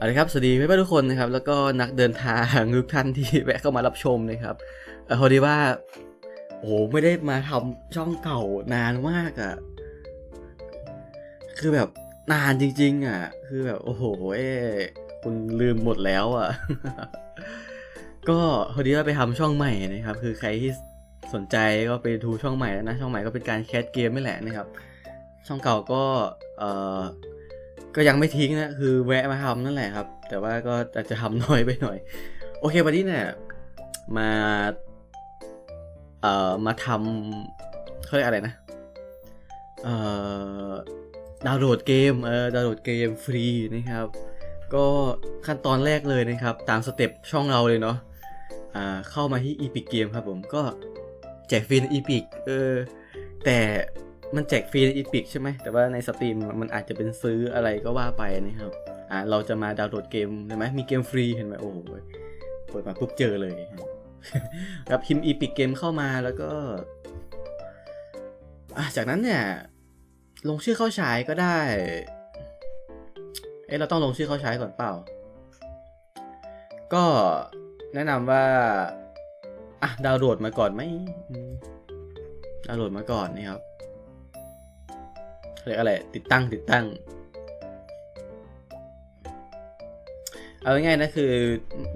เอาละครับ สวัสดีเพื่อนๆทุกคนนะครับ แล้วก็นักเดินทางทุกท่านที่แวะเข้ามารับชมนะครับเออพอดีว่า โอ้โห ไม่ได้มาทำช่องเก่านานมากอะ่ะ คือแบบนานจริง ๆ อะ คือแบบ โอ้โห เอ้คุณลืมหมดแล้วอะ ก็พอดีว่าไปทำช่องใหม่นะครับ คือใครที่สนใจก็ไปดูช่องใหม่แล้วนะ ช่องใหม่ก็เป็นการแคสเกมไม่แหละนะครับ ช่องเก่าก็ เออ ก็ยังไม่ทิ้งนะคือแวะมาทำนั่นแหละครับ แต่ว่าก็อาจจะทำน้อยไปหน่อย โอเควันนี้เนี่ยมาเอ่อมาทำเขาเรียกอะไรนะเอ่อดาวน์โหลดเกมเออดาวน์โหลดเกมฟรีนะครับ ก็ขั้นตอนแรกเลยนะครับ ตามสเต็ปช่องเราเลยเนาะอ่าเข้ามาที่ Epic Game ครับผมก็แจกฟรีใน Epic เออแต่ มันแจกฟรีใน Epic ใช่ไหม แต่ว่าในสตรีมมันอาจจะเป็นซื้ออะไรก็ว่าไปนะครับ อ่า เราจะมาดาวน์โหลดเกมได้ไหมมีเกมฟรีเห็นไหมโอ้โหเปิดมาปุ๊บเจอเลยครับพิมพ์ Epic Game เข้ามาแล้วก็อจากนั้นเนี่ย ลงชื่อเข้าฉายก็ได้ เอ๊ะเราต้องลงชื่อเข้าใช้ก่อนเปล่า ก็แนะนำว่า อะ ดาวน์โหลดมาก่อนไหมอืมดาวน์โหลดมาก่อนนะครับ เรียกอะไรติดตั้งติดตั้ง เอาง่ายๆนะคือ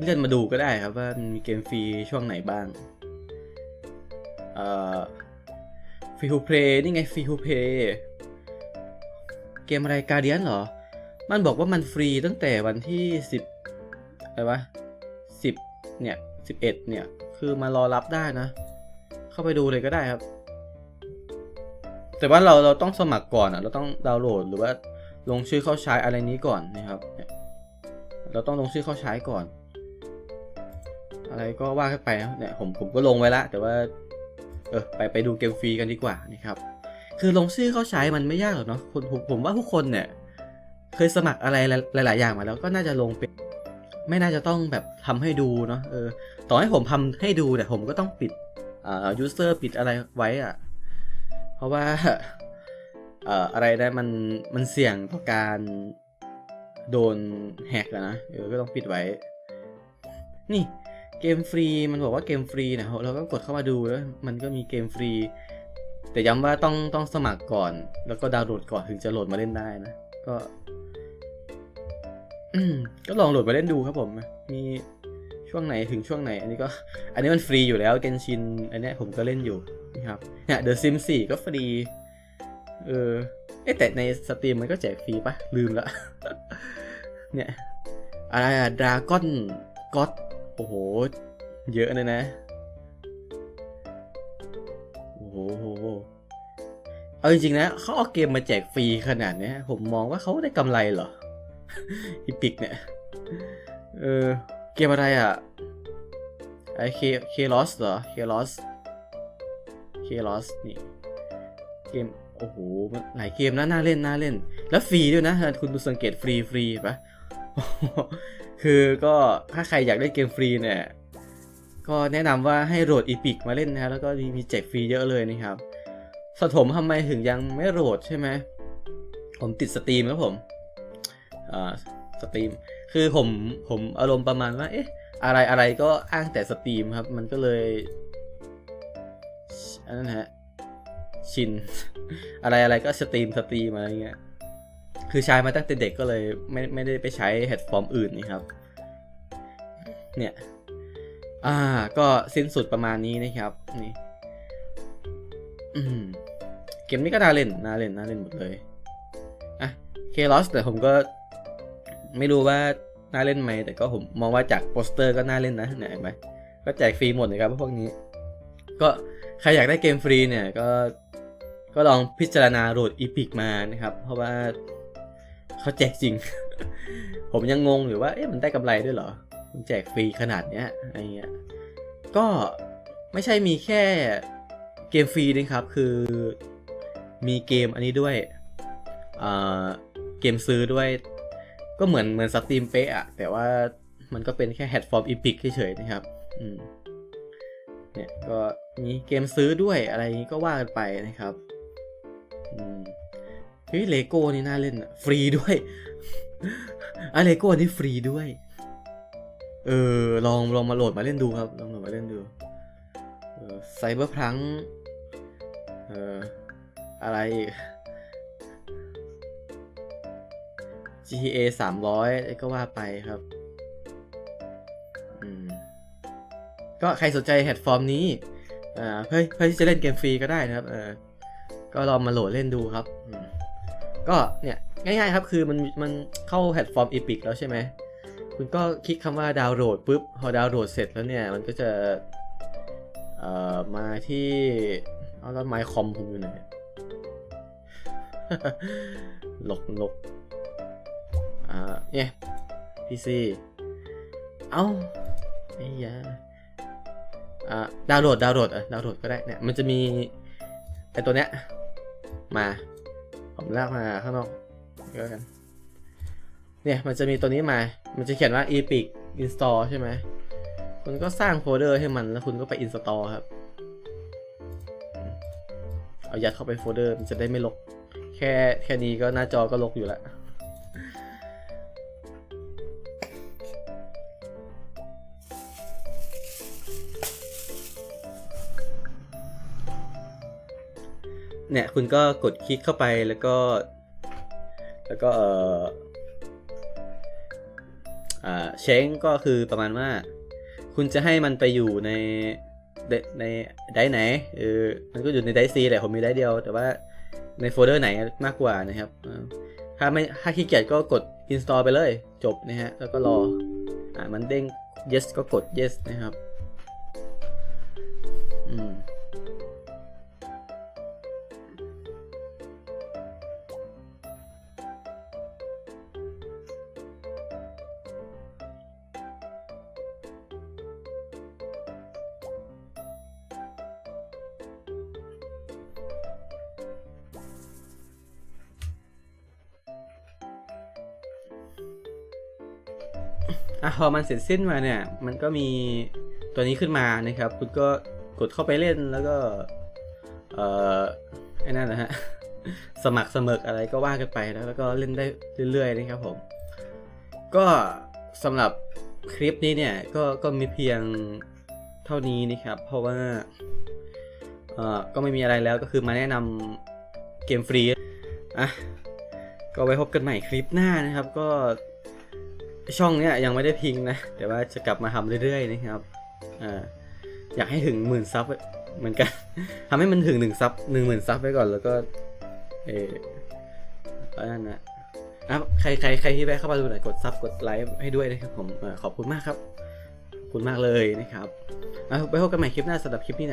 เลื่อนมาดูก็ได้ครับว่ามีเกมฟรีช่วงไหนบ้างเอ่อฟรีทูเพลย์นี่ไงฟรีทูเพลย์เกมอะไรการเดียนเหรอ มันบอกว่ามันฟรีตั้งแต่วันที่สิบอะไรวะสิบเนี่ยสิบเอ็ดเนี่ย คือมารอรับได้นะ เข้าไปดูเลยก็ได้ครับ แต่ว่าเราเราต้องสมัครก่อนอะ เราต้องดาวน์โหลดหรือว่าลงชื่อเข้าใช้อะไรนี้ก่อนนะครับ เราต้องลงชื่อเข้าใช้ก่อน อะไรก็ว่ากันไปนะเนี่ยผมผมก็ลงไว้ละ แต่ว่า เออไปไปดูเกมฟรีกันดีกว่านะครับ คือลงชื่อเข้าใช้มันไม่ยากหรอกเนาะคนผมผมว่าทุกคนเนี่ย เคยสมัครอะไรหลาย ๆ อย่างมาแล้วก็น่าจะลงเป็นไม่น่าจะต้องแบบทำให้ดูเนาะเออต่อให้ผมทำให้ดูแต่ผมก็ต้องปิดอ่า user ปิดอะไรไว้อะ ราะว่าเอ่ออะไรนะมันมันเสี่ยงต่อการโดนแฮกอะนะเออก็ต้องปิดไว้ นี่เกมฟรีมันบอกว่าเกมฟรีนะเราก็กดเข้ามาดูแล้วมันก็มีเกมฟรี แต่ย้ำว่าต้องต้องสมัครก่อน แล้วก็ดาวน์โหลดก่อนถึงจะโหลดมาเล่นได้นะ ก็ก็ลองโหลดมาเล่นดูครับผม มี ช่วงไหนถึงช่วงไหน อันนี้ก็ อันนี้มันฟรีอยู่แล้วเกนชิน อันนี้ผมก็เล่นอยู่นะครับ เนี่ย The Sims 4ก็ฟรี เออเอ๊แต่ในสตรีมมันก็แจกฟรีปะลืมละ เนี่ย อะไรอะดราก้อนก็อดโอ้โห เยอะเลยนะ โอ้โห เอาจริงๆนะ เขาเอาเกมมาแจกฟรีขนาดนี้ผมมองว่าเขาได้กำไรเหรออีพิกเนี่ย เออ เกมอะไรอะไอเคเคลอสเหรอเคลอสเคลอสนี่เกมโอ้โหมันหลายเกมนะน่าเล่นน่าเล่น แล้วฟรีด้วยนะคุณดูสังเกตฟรีฟรีปะคือก็ถ้าใครอยากได้เกมฟรีเนี่ยก็แนะนำว่าให้โหลดอีพิกมาเล่นนะแล้วก็มีแจกฟรีเยอะเลยนะครับสะผมทำไมถึงยังไม่โหลดใช่ไหมผมติดสตรีมครับผมอ่า สตรีม คือผมผมอารมณ์ประมาณว่า เอ๊ะ อะไรอะไรก็อ้างแต่สตรีมครับ มันก็เลยอันนั้นฮะ ชิน อะไรอะไรก็สตรีมสตรีมอะไรเงี้ย คือใช้มาตั้งแต่เด็กก็เลยไม่ไม่ได้ไปใช้แพลตฟอร์มอื่นนี่ครับ เนี่ย อ่า ก็สิ้นสุดประมาณนี้นะครับ นี่เกมนี้ก็น่าเล่นน่าเล่นน่าเล่นหมดเลย อะเคลอสแต่ผมก็ ไม่รู้ว่าน่าเล่นไหมแต่ก็ผมมองว่าจากโปสเตอร์ก็น่าเล่นนะเนี่ยเห็นไหมก็แจกฟรีหมดเลยครับพวกนี้ ก็ใครอยากได้เกมฟรีเนี่ยก็ก็ลองพิจารณาโหลดอีพิกมานะครับ เพราะว่าเขาแจกจริง ผมยังงงอยู่ว่าเอ๊ะมันได้กำไรด้วยเหรอมันแจกฟรีขนาดเนี้ยอะไรเงี้ยก็ไม่ใช่มีแค่เกมฟรีนะครับ คือมีเกมอันนี้ด้วยเกมซื้อด้วย ก็เหมือนเหมือนสตรีมเป๊ะอะแต่ว่ามันก็เป็นแค่แพลตฟอร์มอีพิกเฉยๆนะครับ อืมเนี่ยก็มีเกมซื้อด้วยอะไรนี้ก็ว่ากันไปนะครับ อืมเฮ้ยเลโก้นี่น่าเล่นอะฟรีด้วยอะไรก็อันนี้ฟรีด้วย เออลองลองมาโหลดมาเล่นดูครับ ลองโหลดมาเล่นดูไซเบอร์พลังเอออะไร GTA สามร้อยก็ว่าไปครับ อืม ก็ใครสนใจแพลตฟอร์มนี้ อ่า เพื่อเพื่อที่จะเล่นเกมฟรีก็ได้นะครับ เออ ก็ลองมาโหลดเล่นดูครับก็เนี่ยง่ายๆครับคือมันมันเข้าแพลตฟอร์ม Epic แล้วใช่ไหม คุณก็คลิกคำว่าดาวน์โหลดปุ๊บ พอดาวน์โหลดเสร็จแล้วเนี่ย มันก็จะ เอ่อ มาที่เอาแล้วไมค์คอมผมอยู่ไหนหลกหลก อ่าเนี่ย PC เอ้าไอ้ยาอ่าดาวน์โหลดดาวน์โหลดอะดาวน์โหลดก็ได้เนี่ยมันจะมีไอตัวเนี้ยมาผมลากมาข้างนอกเยอะกันเนี่ยมันจะมีตัวนี้มา มันจะเขียนว่า epic install ใช่ไหมคุณก็สร้างโฟลเดอร์ให้มันแล้วคุณก็ไป install ครับ เอายัดเข้าไปโฟลเดอร์มันจะได้ไม่ลก แค่แค่นี้ก็หน้าจอก็ลกอยู่แล้ว เนี่ยคุณก็กดคลิกเข้าไปแล้วก็ แล้วก็เอออ่าเช้งก็คือประมาณว่า คุณจะให้มันไปอยู่ในในในไดไหนเออมันก็อยู่ในไดซีแหละผมมีไดเดียว แต่ว่าในโฟลเดอร์ไหนมากกว่านะครับ ถ้าไม่ถ้าขี้เกียจก็กด install ไปเลยจบนะฮะ แล้วก็รออ่ามันเด้ง yes ก็กด yes นะครับ อะพอมันเสร็จสิ้นมาเนี่ย มันก็มีตัวนี้ขึ้นมานะครับ คุณก็กดเข้าไปเล่นแล้วก็ เอ่อไอ้นั่นนะฮะสมัครสมัครอะไรก็ว่ากันไปแล้วแล้วก็เล่นได้เรื่อยๆนะครับผม ก็สำหรับคลิปนี้เนี่ยก็ก็มีเพียงเท่านี้นะครับ เพราะว่าเอ่อก็ไม่มีอะไรแล้วก็คือมาแนะนำเกมฟรีอะก็ไว้พบกันใหม่คลิปหน้านะครับ ก็ ช่องเนี้ยยังไม่ได้พิงนะแต่ว่าจะกลับมาทำเรื่อยๆนะครับอ่าอยากให้ถึงหมื่นซับเหมือนกันทำให้มันถึงหนึ่งซับหนึ่งหมื่นซับไปก่อนแล้วก็ เออแล้วนั่นนะอะใครใครใครที่แวะเข้ามาดูหน่อยกดซับกดไลค์ให้ด้วยนะครับผมขอบคุณมากครับ ขอบคุณมากเลยนะครับอะไปพบกันใหม่คลิปหน้าสำหรับคลิปนี้นะ